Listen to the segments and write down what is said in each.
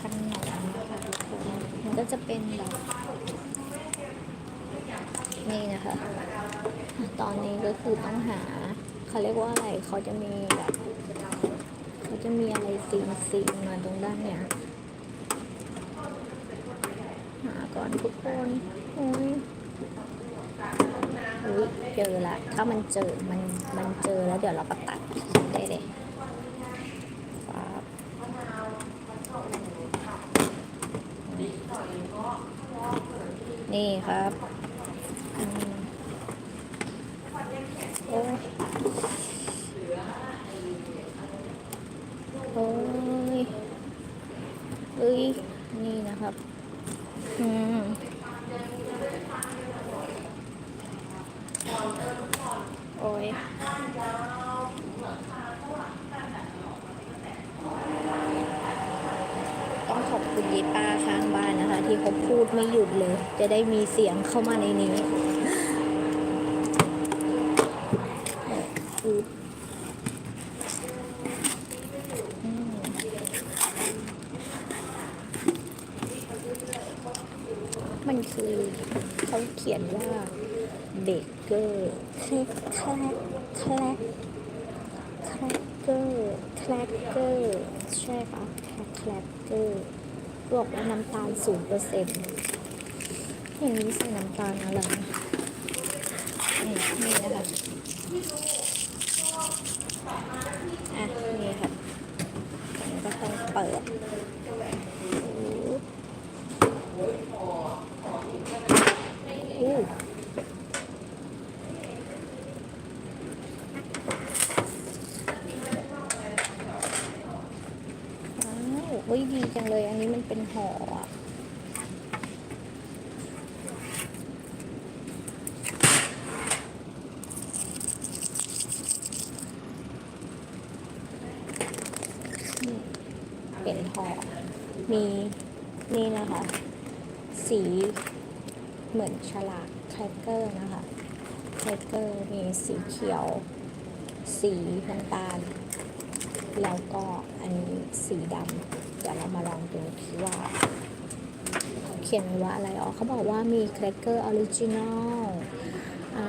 ขนมนะคะมันก็จะเป็นแบบนี่นะคะ ตอนนี้ก็คือต้องหาเขาเรียกว่าอะไรเขาจะมีแบบเขาจะมีอะไรซิงซิงมาตรงด้านเนี้ยหาก่อนทุกคนโอ้ยอุ้ยเจอละ ถ้ามันเจอมันมันเจอแล้วเดี๋ยวเราก็ตัดได้เลยปั๊บนี่ครับอืม โอ้ยโอ้ยเอ้ย นี่นะครับ อืมโอ้ยต้องขอบคุณยีป้าข้างบ้านนะคะ ที่เขาพูดไม่หยุดเลย จะได้มีเสียงเข้ามาในนี้อืมอืม มันคือเขาเขียนว่าเบเกอร์แคลกแคลกแคลกแคลกเกอร์แคลกเกอร์ใช่ปะแคลกแคลกเกอร์บอกว่าน้ำตาลศูนย์เปอร์เซ็นต์อย่างนี้ใส่น้ำตาลอะไรนี่นี่นะคะ นี่ค่ะอันนี้ก็ต้องเปิดอู้ ว้าว เฮ้ยดีจังเลย อันนี้มันเป็นห่ออะเป็นห่อ มีนี่นะคะ สีเหมือนฉลากแครกเกอร์นะคะแครกเกอร์มีสีเขียว สีน้ำตาล แล้วก็อันนี้สีดำ เดี๋ยวเรามาลองดูที่ว่าเขาเขียนไว้ว่าอะไรอ๋อเขาบอกว่ามีแครกเกอร์ออริจินอลอ่า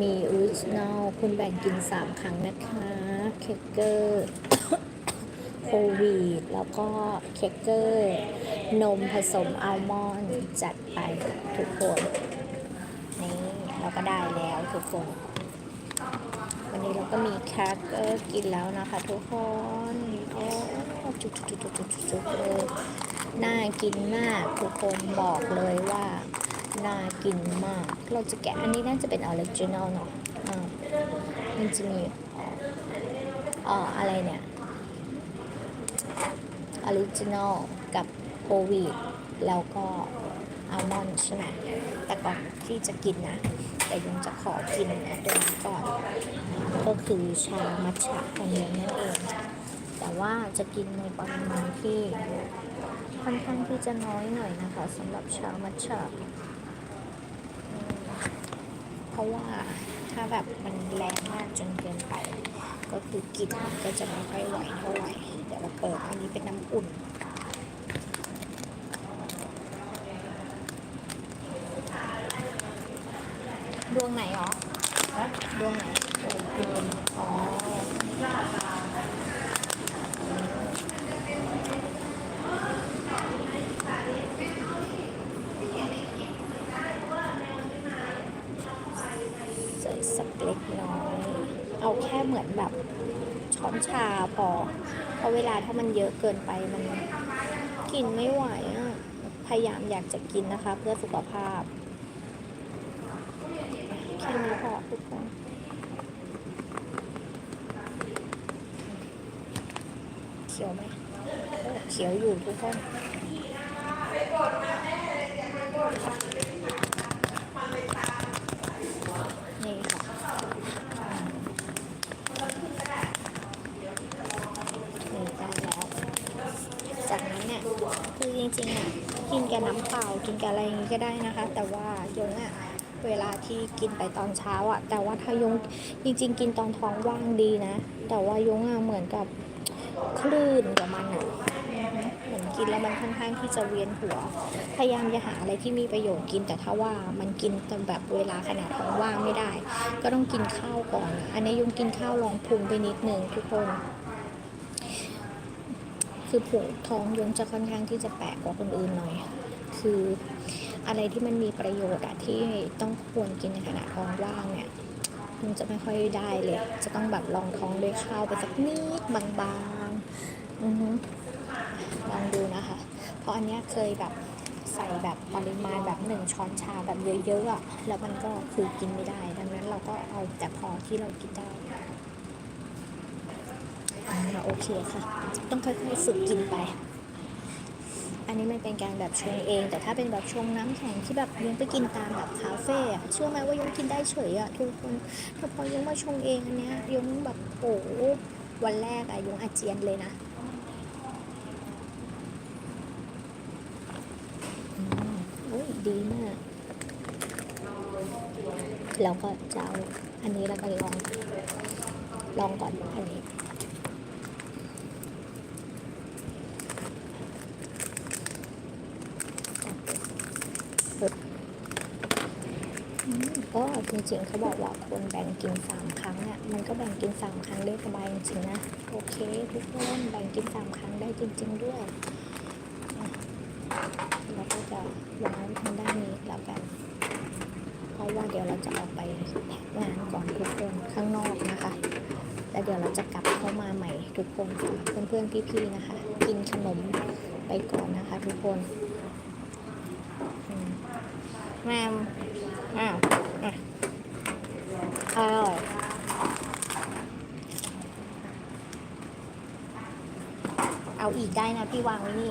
มีออริจินอลคุณแบ่งกิน 3 ครั้งนะคะแครกเกอร์โควีดแล้วก็แครกเกอร์นมผสมอัลมอนด์จัดไปทุกคนนี่เราก็ได้แล้วทุกคนวันนี้เราก็มีแครกเกอร์กินแล้วนะคะทุกคนโอ้ จุกจุกจุกจุกจุกจุกเลยน่ากินมากทุกคนบอกเลยว่าน่ากินมาก เราจะแกะอันนี้น่าจะเป็นออริจินอลเนาะอ่ามันจะมีเอ่ออะไรเนี่ยออริจินอลกับโควีดแล้วก็อัลมอนด์ใช่ไหมแต่ก่อนที่จะกินนะ แต่ยังจะขอกินอันเดิมก่อน ก็คือชามัทฉะของเนยนั่นเอง ว่าจะกินในปริมาณที่ค่อนข้างที่จะน้อยหน่อยนะคะสำหรับชามัทฉะอืมเพราะว่าถ้าแบบมันแรงมากจนเกินไป ก็คือกินมันก็จะไม่ค่อยไหวเท่าไหร่ เดี๋ยวเราเปิดอันนี้เป็นน้ำอุ่นดวงไหนหรอดวงไหนอ๋อ ใส่สักเล็กน้อย เอาแค่เหมือนแบบช้อนชาพอ เพราะเว ลาถ้ามันเยอะเกินไปมันกินไม่ไหวอะพยายามอยากจะกินนะคะ เพื่อสุขภาพแค่นี้พอทุกคนเขียวไหมเขียวอยู่ทุกคนค่ะนี่ได้แล้ว จา กนั้นเนี่ยคือจริงๆอะกินกับอะไรอย่างนี้ก็ได้นะคะ แต่ว่ายงอะเวลาที่กินไปตอนเช้าอะแต่ว่าถ้ายงจริง ๆ กินตอนท้องว่างดีนะ แต่ว่ายงอะเหมือนกับคลื่นกับมันอะเหมือนกินแล้วมันค่อนข้างที่จะเวียนหัว พยายามจะหาอะไรที่มีประโยชน์กินแต่ถ้าว่ามันกินตอนแบบเวลาขณะท้องว่างไม่ได้ ก็ต้องกินข้าวก่อน อันนี้ยงกินข้าวรองพุงไปนิดนึงทุกคนคือผงท้องยงจะค่อนข้างที่จะแปลกกว่าคนอื่นหน่อย คืออะไรที่มันมีประโยชน์อะที่ต้องควรกินในขณะท้องว่างเนี่ยยงจะไม่ค่อยได้เลย จะต้องแบบลองท้องด้วยข้าวไปสักนิดบางๆอือฮึลองดูนะคะ เพราะอันเนี้ยเคยแบบใส่แบบปริมาณแบบหนึ่งช้อนชาแบบเยอะๆอะแล้วมันก็คือกินไม่ได้ ดังนั้นเราก็เอาแต่พอที่เรากินได้อ่าโอเคค่ะ ต้องค่อยๆฝึกกินไป อันนี้มันเป็นการแบบชงเอง แต่ถ้าเป็นแบบชงน้ำแข็งที่แบบยงไปกินตามแบบคาเฟ่อะเชื่อไหมว่ายงกินได้เฉยอะทุกคนถ้าพอยงมาชงเองอันเนี้ยยงแบบโอ้โหวันแรกอะยงอาเจียนเลยนะอืมโอ้ยดีมาก แล้วก็จะเอาอันนี้แล้วก็ลอง ลองก่อนอันนี้ อืมก็ จริงๆเขาบอกว่าควรแบ่งกินสามครั้งอะมันก็แบ่งกินสามครั้งได้สบายจริงๆนะโอเคทุกคนแบ่งกินสามครั้งได้จริง ๆ ด้วยเราก็จะวางทางด้านนี้แล้วกันเพราะว่าเดี๋ยวเราจะออกไปงานก่อนทุกคนข้างนอกนะคะแล้วเดี๋ยวเราจะกลับเข้ามาใหม่ทุกคนเพื่อนๆพี่ๆนะคะ กินขนมไปก่อนนะคะ ทุกคนแม่อ้าวอะอร่อยเอีกได้นะ พี่วางไว้นี่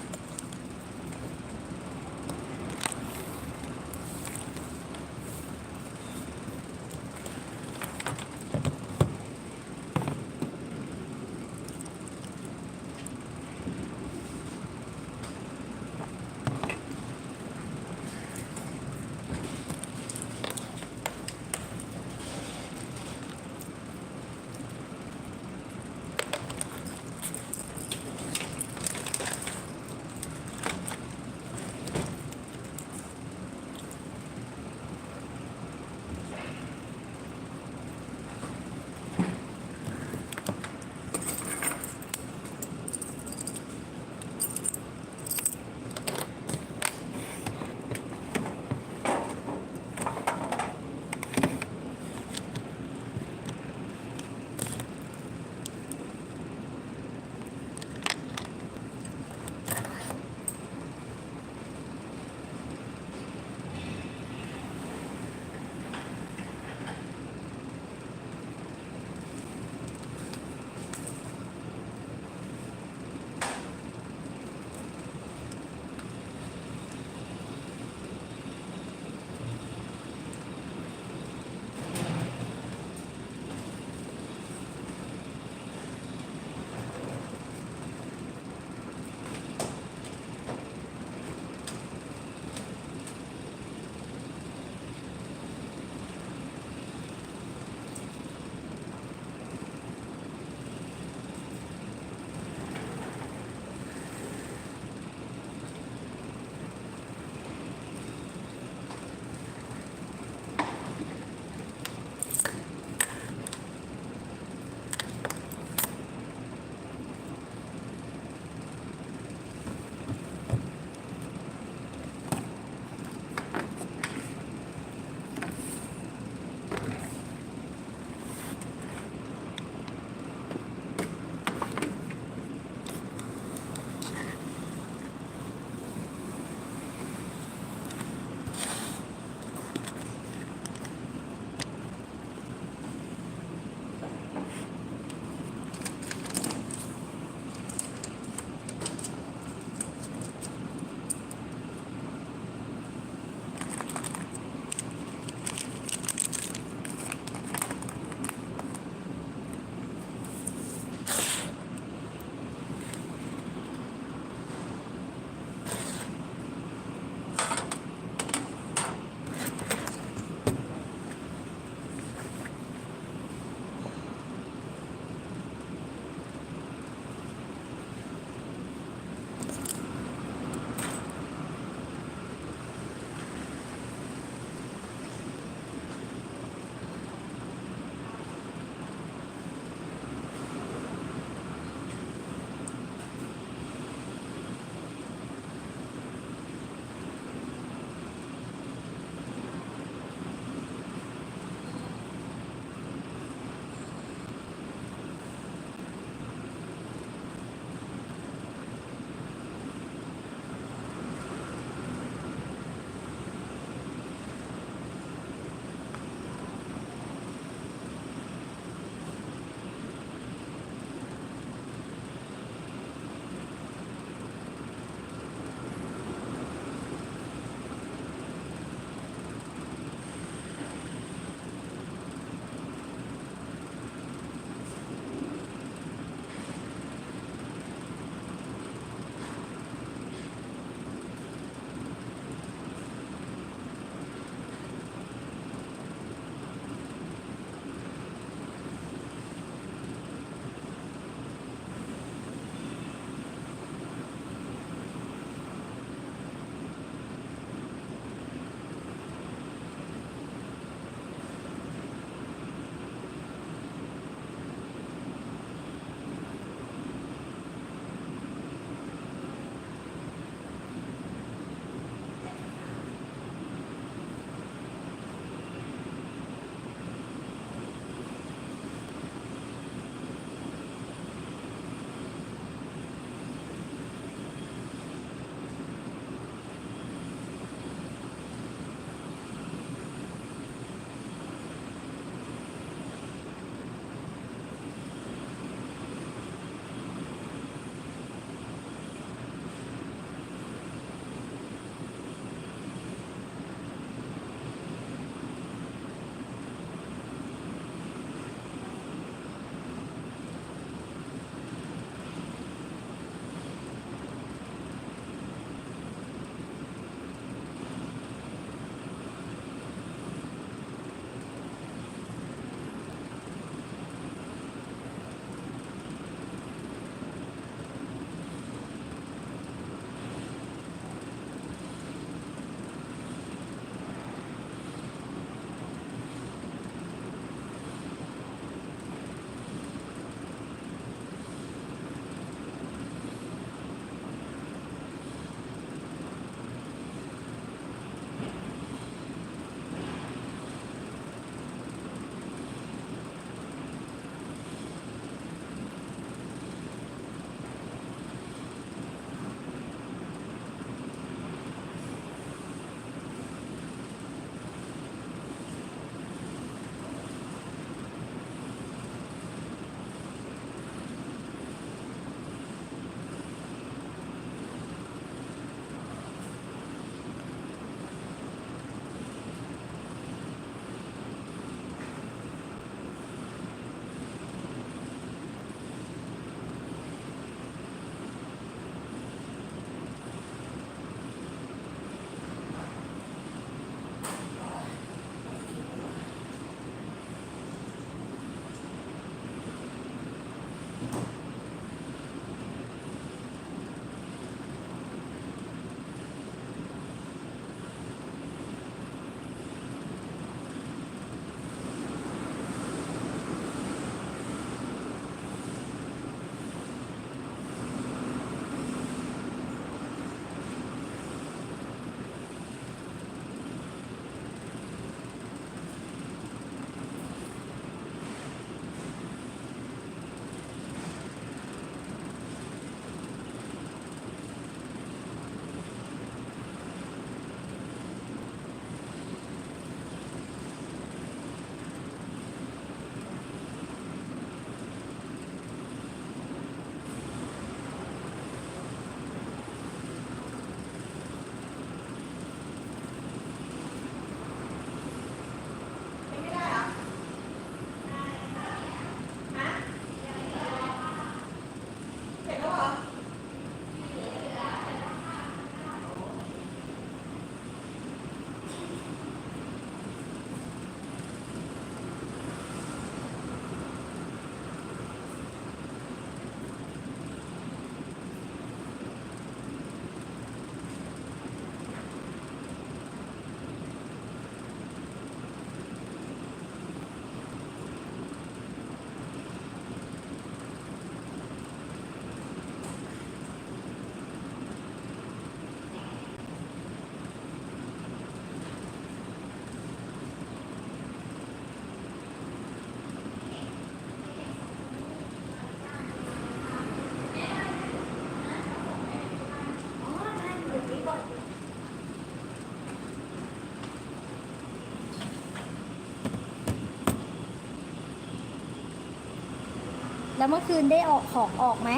แล้วเมื่อคืนได้ออกของออกไหม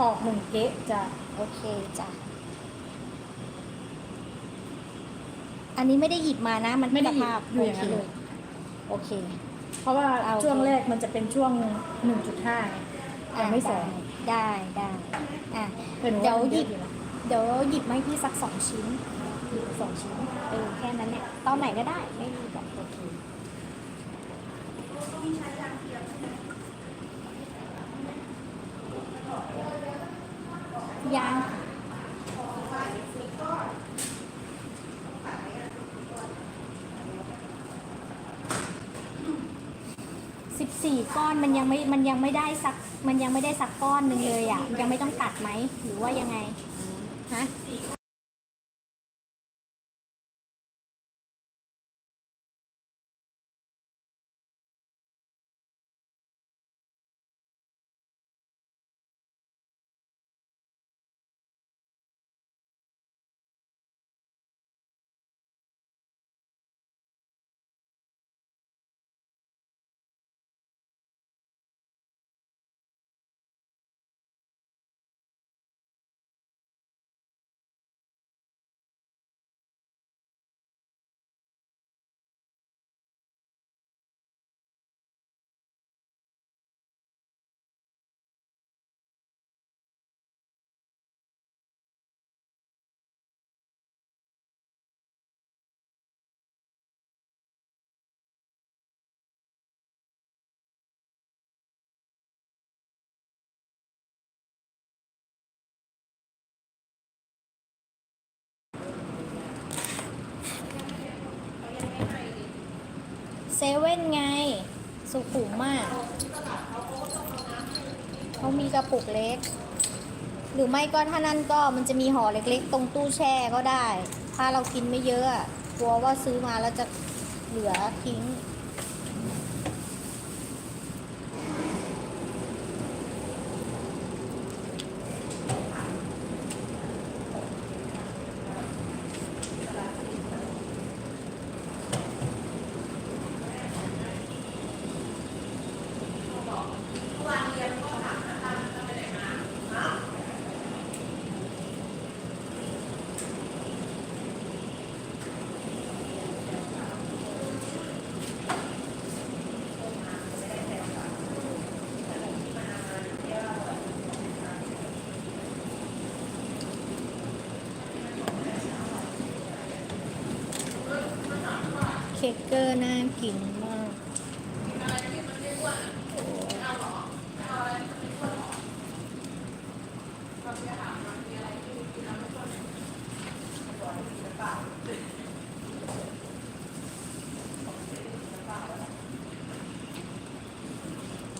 ออกหนึ่งเก๊ะจ้ะ โอเคจ้ะ อันนี้ไม่ได้หยิบมานะ มันไม่ได้หยิบภาพอยู่อย่างนั้นเลย โอเค เพราะว่าเอาช่วงแรกมันจะเป็นช่วง 1.5ยังไม่สองได้ได้อะเป็นเดี๋ยวหยิบอยู่นะเดี๋ยวหยิบมาให้พี่สักสองชิ้นสองชิ้นเออแค่นั้นเนี่ยตอนไหนก็ได้ไม่มีแบบโอเค ยังสิบสี่ก้อนมันยังไม่มันยังไม่ได้สัก มันยังไม่ได้สักก้อนหนึ่งเลยอะ ยังไม่ต้องตัดไหม หรือว่ายังไงฮะ เซเว่นไง สุขุมมากเขามีกระปุกเล็ก หรือไม่ก็ถ้านั่นก็มันจะมีห่อเล็กๆ ตรงตู้แช่ก็ได้ ถ้าเรากินไม่เยอะอะกลัวว่าซื้อมาแล้วจะเหลือทิ้ง เค้กเกอร์น่ากินมาก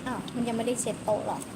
อ้ามันยังไม่ได้เช็ดโต๊ะหรอก